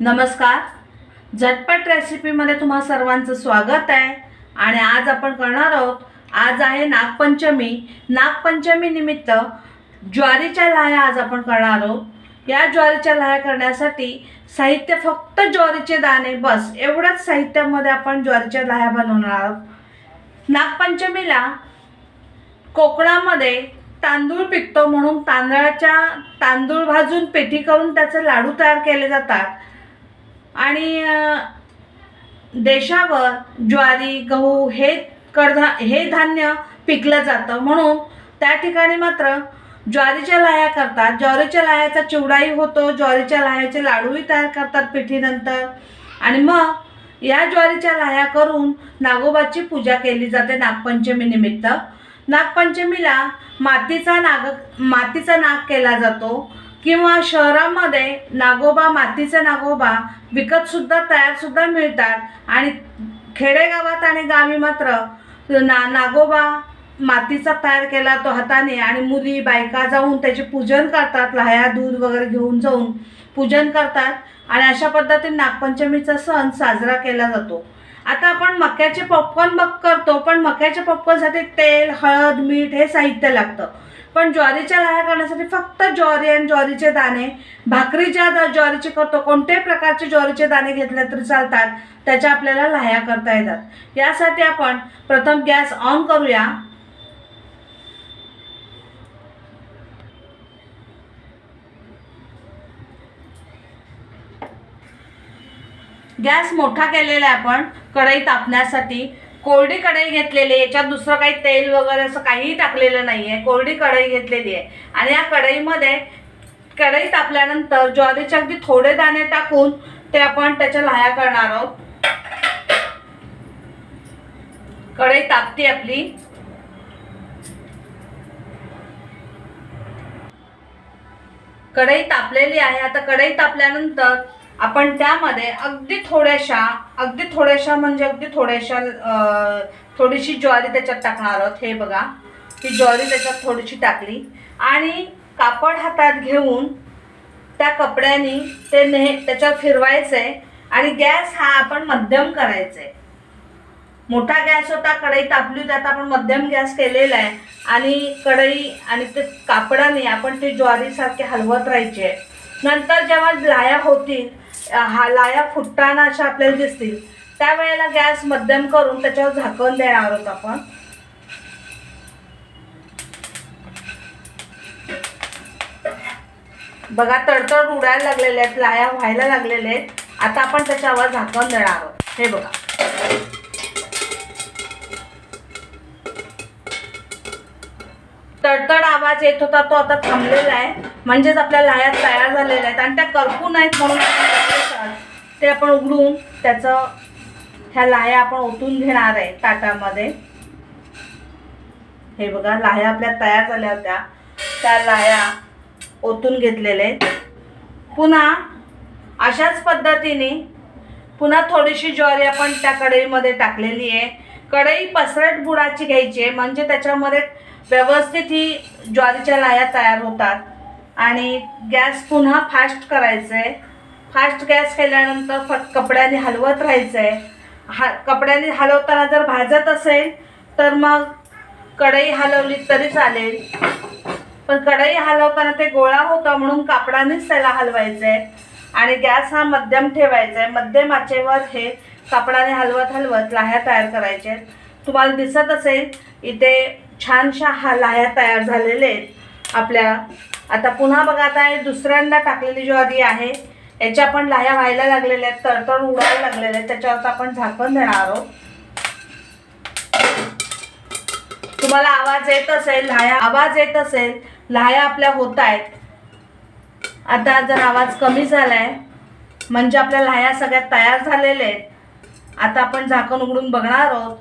नमस्कार. झटपट रेसिपीमध्ये तुम्हा सर्वांचं स्वागत आहे. आणि आज आपण करणार आहोत आज आहे नागपंचमी. नागपंचमी निमित्त ज्वारीच्या लाह्या आज आपण करणार आहोत. या ज्वारीच्या लाह्या करण्यासाठी साहित्य फक्त ज्वारीचे दाणे बस एवढंच साहित्यामध्ये आपण ज्वारीच्या लाह्या बनवणार आहोत. नागपंचमीला कोकणामध्ये तांदूळ पिकतो म्हणून तांदळाच्या तांदूळ भाजून पेठी करून त्याचे लाडू तयार केले जातात. आणि देशावर ज्वारी गहू हे कडधा हे धान्य पिकलं जातं. म्हणून त्या ठिकाणी मात्र ज्वारीच्या लाह्या करतात. ज्वारीच्या लाह्याचा चिवडाही होतो. ज्वारीच्या लाह्याचे लाडूही तयार करतात पिठीनंतर. आणि मग या ज्वारीच्या लाह्या करून नागोबाची पूजा केली जाते नागपंचमी निमित्त. नागपंचमीला मातीचा नाग मातीचा नाग केला जातो. किंवा शहरामध्ये नागोबा मातीचे नागोबा विकतसुद्धा तयारसुद्धा मिळतात. आणि खेडेगावात आणि गावी मात्र ना नागोबा मातीचा तयार केला तो हाताने आणि मुली बायका जाऊन त्याचे पूजन करतात. लाह्या दूध वगैरे घेऊन जाऊन पूजन करतात. आणि अशा पद्धतीने नागपंचमीचा सण साजरा केला जातो. आता आपण मक्याचे पॉपकॉर्न बघ करतो. पण मक्याच्या पॉपकॉर्नसाठी तेल हळद मीठ हे साहित्य लागतं. पण ज्वारीच्या लाह्या करण्यासाठी फक्त ज्वारी आणि ज्वारीचे दाणे भाकरीच्या ज्वारीचे करतो. कोणत्याही प्रकारचे ज्वारीचे दाणे घेतले तरी चालतात. त्याच्या आपल्याला लाह्या करता येतात. यासाठी आपण प्रथम गॅस ऑन करूया. गॅस मोठा केलेला आहे आपण कढई तापण्यासाठी. कोरडी कढई घेतलेली आहे याच्यात दुसरं काही तेल वगैरे असं काहीही टाकलेलं नाही आहे कोरडी कढई घेतलेली आहे. आणि या कढईमध्ये कढई तापल्यानंतर ज्वारीचे अगदी थोडे दाणे टाकून ते आपण त्याच्या लाह्या करणार आहोत. कढई तापते आपली. कढई तापलेली आहे. आता कढई तापल्यानंतर आपण त्यामध्ये अगदी थोड्याशा अगदी थोड्याशा म्हणजे अगदी थोड्याशा थोडीशी ज्वारी त्याच्यात टाकणार आहोत. हे बघा ती ज्वारी त्याच्यात थोडीशी टाकली. आणि कापड हातात घेऊन त्या कपड्याने ते नेह त्याच्यात आहे आणि गॅस हा आपण मध्यम करायचा आहे मोठा गॅस होता कढई तापली होती आता आपण मध्यम गॅस केलेला आहे. आणि कढई आणि ते कापडाने आपण ते ज्वारीसारखे हलवत राहायचे. नंतर जेव्हा लाया होतील हा लाया फुटताना अशा आपल्याला दिसतील. त्यावेळेला गॅस मध्यम करून त्याच्यावर झाकण देणार आहोत आपण. बघा तडतड उडायला लागलेले आहेत लाया व्हायला लागलेले आहेत. आता आपण त्याच्यावर झाकण देणार आहोत. हे बघा. तडतड आवाज येत होता तो आता थांबलेला आहे. म्हणजेच आपल्या लाया तयार झालेल्या आहेत आणि त्या करपू नाहीत म्हणून ते आपण उघडून त्याचं ह्या लाह्या आपण ओतून घेणार आहे ताटामध्ये. हे बघा लाह्या आपल्या तयार झाल्या होत्या. त्या लाह्या ओतून घेतलेल्या आहेत. पुन्हा अशाच पद्धतीने पुन्हा थोडीशी ज्वारी आपण त्या कढईमध्ये टाकलेली आहे. कढई पसरट बुडाची घ्यायची आहे म्हणजे त्याच्यामध्ये व्यवस्थित ही ज्वारीच्या लाह्या तयार होतात. आणि गॅस पुन्हा फास्ट करायचं आहे फास्ट गॅस केल्यानंतर फट कपड्याने हलवत राहायचं आहे हा कपड्याने हलवताना जर भाजत असेल तर मग कढई हलवली तरी चालेल. पण कढई हलवताना ते गोळा होता म्हणून कापडानेच त्याला हलवायचं आहे आणि गॅस हा मध्यम ठेवायचा आहे मध्यम आचेवर हे कापडाने हलवत हलवत लाह्या तयार करायचे. आहेत. तुम्हाला दिसत असेल इथे छानशा हा लाह्या तयार झालेले आहेत. आपल्या आता पुन्हा बघा आता हे दुसऱ्यांदा टाकलेली ज्वारी आहे. याच्या पण लाह्या व्हायला लागलेल्या आहेत तडतड उडायला लागलेल्या आहेत त्याच्यावर आपण झाकण देणार आहोत. तुम्हाला आवाज येत असेल लाया आवाज येत असेल लाह्या आपल्या होत आहेत. आता जर आवाज कमी झालाय म्हणजे आपल्या लाया सगळ्या तयार झालेल्या आहेत. आता आपण झाकण उघडून बघणार आहोत.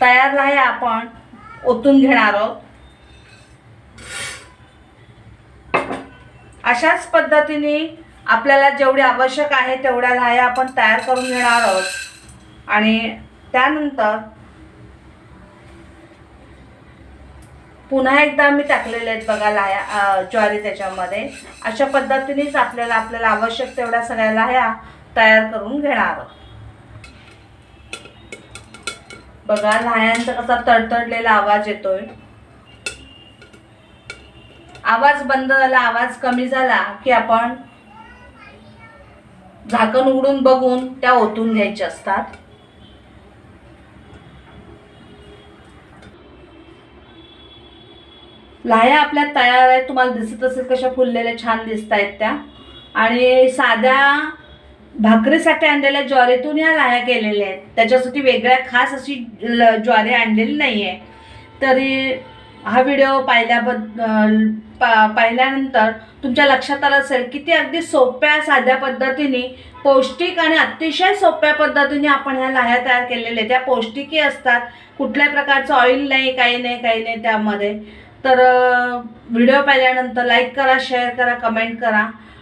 तयार हे आपण ओतून घेणार आहोत. अशाच पद्धतीने आपल्याला जेवढे आवश्यक आहे तेवढ्या लाया आपण तयार करून घेणार आहोत. आणि त्यानंतर पुन्हा एकदा मी टाकलेले आहेत बघा लाह्या ज्वारी त्याच्यामध्ये. अशा पद्धतीनेच आपल्याला आपल्याला आवश्यक तेवढ्या सगळ्या लाह्या तयार करून घेणार आहोत. बघा लाह्यांचा कसा तडतडलेला आवाज येतोय. आवाज बंद झाला आवाज कमी झाला की आपण झाकण उघडून बघून त्या ओतून घ्यायच्या असतात. लाह्या आपल्या तयार आहेत तुम्हाला दिसत असेल कशा फुललेल्या छान दिसत आहेत त्या. आणि साध्या भाकरीसाठी आणलेल्या ज्वारीतून ह्या लाह्या केलेल्या आहेत. त्याच्यासाठी वेगळ्या खास अशी ल- ज्वारी आणलेली नाही आहे तरी हा व्हिडिओ पाहिल्याबद्दल पा पाहिल्यानंतर तुमच्या लक्षात आलं असेल की ती अगदी सोप्या साध्या पद्धतीने पौष्टिक आणि अतिशय सोप्या पद्धतीने आपण ह्या लाह्या तयार केलेल्या आहेत. त्या पौष्टिकही असतात. कुठल्याही प्रकारचं ऑइल नाही काही नाही काही नाही त्यामध्ये. तर व्हिडिओ पाहिल्यानंतर लाईक करा शेअर करा कमेंट करा.